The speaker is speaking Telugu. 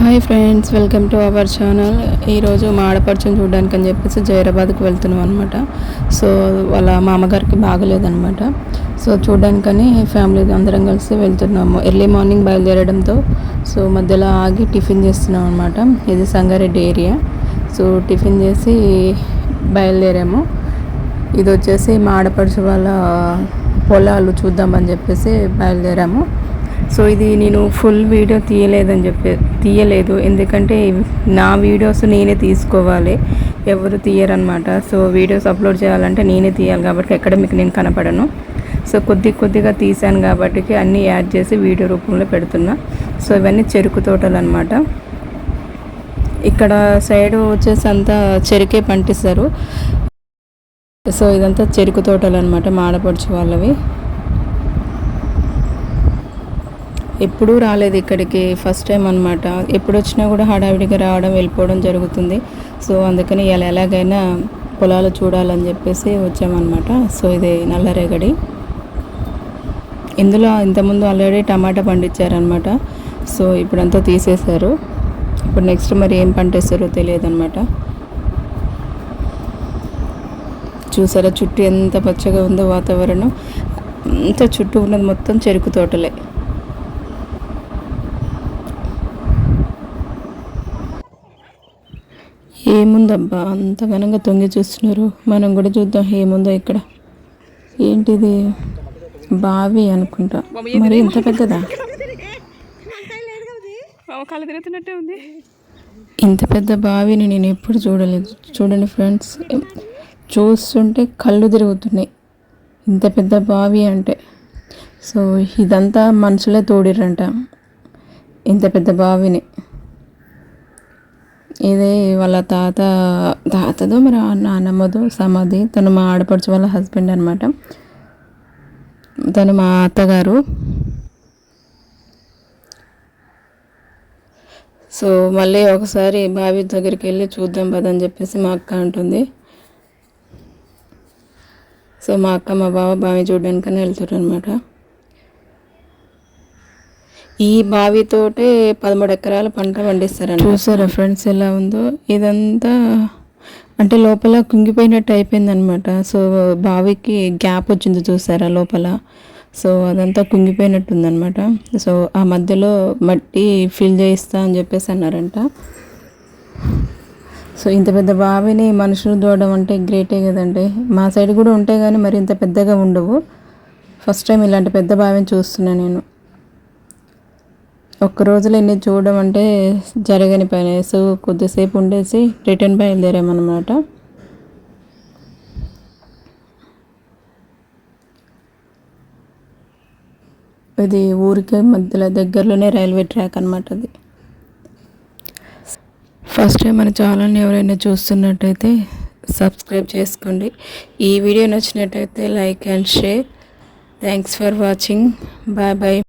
Hi friends welcome to our channel. ఈరోజు మా ఆడపడుచుని చూడడానికి అని చెప్పేసి జైరాబాద్కి వెళ్తున్నాం అనమాట సో వాళ్ళ మామగారికి బాగలేదనమాట సో చూడడానికని ఫ్యామిలీ అందరం కలిసి వెళ్తున్నాము. ఎర్లీ మార్నింగ్ బయలుదేరడంతో సో మధ్యలో ఆగి టిఫిన్ చేస్తున్నాం అనమాట ఇది సంగారెడ్డి ఏరియా. సో టిఫిన్ చేసి బయలుదేరాము. ఇది వచ్చేసి మా ఆడపడుచు వాళ్ళ పొలాలు చూద్దామని చెప్పేసి బయలుదేరాము. సో ఇది నేను ఫుల్ వీడియో తీయలేదని చెప్పి తీయలేదు. ఎందుకంటే నా వీడియోస్ నేనే తీసుకోవాలి. ఎవరు తీయరనమాట సో వీడియోస్ అప్లోడ్ చేయాలంటే నేనే తీయాలి కాబట్టి ఎక్కడ మీకు నేను కనపడను. సో కొద్ది కొద్దిగా తీసాను కాబట్టి అన్నీ యాడ్ చేసి వీడియో రూపంలో పెడుతున్నా. సో ఇవన్నీ చెరుకు తోటలు అనమాట ఇక్కడ సైడ్ వచ్చేసి అంతా చెరుకే పంటిస్తారు సో ఇదంతా చెరుకు తోటలు అనమాట మాడపడుచు వాళ్ళవి. ఎప్పుడూ రాలేదు ఇక్కడికి ఫస్ట్ టైం అనమాట ఎప్పుడు వచ్చినా కూడా హడావిడిగా రావడం వెళ్ళిపోవడం జరుగుతుంది. సో అందుకని ఇలా ఎలాగైనా పొలాలు చూడాలని చెప్పేసి వచ్చామన్నమాట. సో ఇది నల్లరేగడి. ఇందులో ఇంతకుముందు ఆల్రెడీ టమాటా పండించారనమాట సో ఇప్పుడంతా తీసేశారు. ఇప్పుడు నెక్స్ట్ మరి ఏం పంటేస్తారో తెలియదు అనమాట చూసారా చుట్టూ ఎంత పచ్చగా ఉందో వాతావరణం. అంత చుట్టూ ఉన్నది మొత్తం చెరుకు తోటలే. ఏముందబ్బా? అంత ఘనంగా తొంగి చూస్తున్నారు. మనం కూడా చూద్దాం ఏముందో ఇక్కడ. ఏంటిది? బావి అనుకుంటా. మరి ఇంత పెద్దదా? కళ్ళు తిరుగుతున్నట్టే ఉంది. ఇంత పెద్ద బావిని నేను ఎప్పుడు చూడలేదు. చూడండి ఫ్రెండ్స్. చూస్తుంటే కళ్ళు తిరుగుతున్నాయి. ఇంత పెద్ద బావి అంటే. సో ఇదంతా మనుషులే తోడిరంట ఇంత పెద్ద బావిని. ఇదే వాళ్ళ తాత తాతదో మరి నాన్నమ్మదో సమాధి. తను మా ఆడపడుచు వాళ్ళ హస్బెండ్ అనమాట తను మా అత్తగారు. సో మళ్ళీ ఒకసారి బావి దగ్గరికి వెళ్ళి చూద్దాం పదని చెప్పేసి మా అక్క అంటుంది. సో మా అక్క మా బావ బావి చూడడానికని వెళ్తారు అనమాట ఈ బావితోటే పదమూడు ఎకరాల పంట పండిస్తారండి చూసారా ఫ్రెండ్స్ ఎలా ఉందో? ఇదంతా అంటే లోపల కుంగిపోయినట్టు అయిపోయింది అనమాట సో బావికి గ్యాప్ వచ్చింది చూసారా లోపల? సో అదంతా కుంగిపోయినట్టు ఉందన్నమాట సో ఆ మధ్యలో మట్టి ఫిల్ చేయిస్తా అని చెప్పేసి అన్నారంట. సో ఇంత పెద్ద బావిని మనుషులు దూడడం అంటే గ్రేటే కదండి. మా సైడ్ కూడా ఉంటాయి కానీ మరి ఇంత పెద్దగా ఉండవు. ఫస్ట్ టైం ఇలాంటి పెద్ద బావిని చూస్తున్నాను నేను. ఒక్క రోజులో ఇన్ని చూడడం అంటే జరగని పని. సో కొద్దిసేపు ఉండేసి రిటర్న్ బయలుదేరామన్నమాట. ఇది ఊరికి మధ్యలో దగ్గరలోనే రైల్వే ట్రాక్ అనమాట అది. ఫస్ట్ టైం మన ఛానల్ని ఎవరైనా చూస్తున్నట్టయితే సబ్స్క్రైబ్ చేసుకోండి. ఈ వీడియో నచ్చినట్టయితే like and share. Thanks for watching. Bye bye.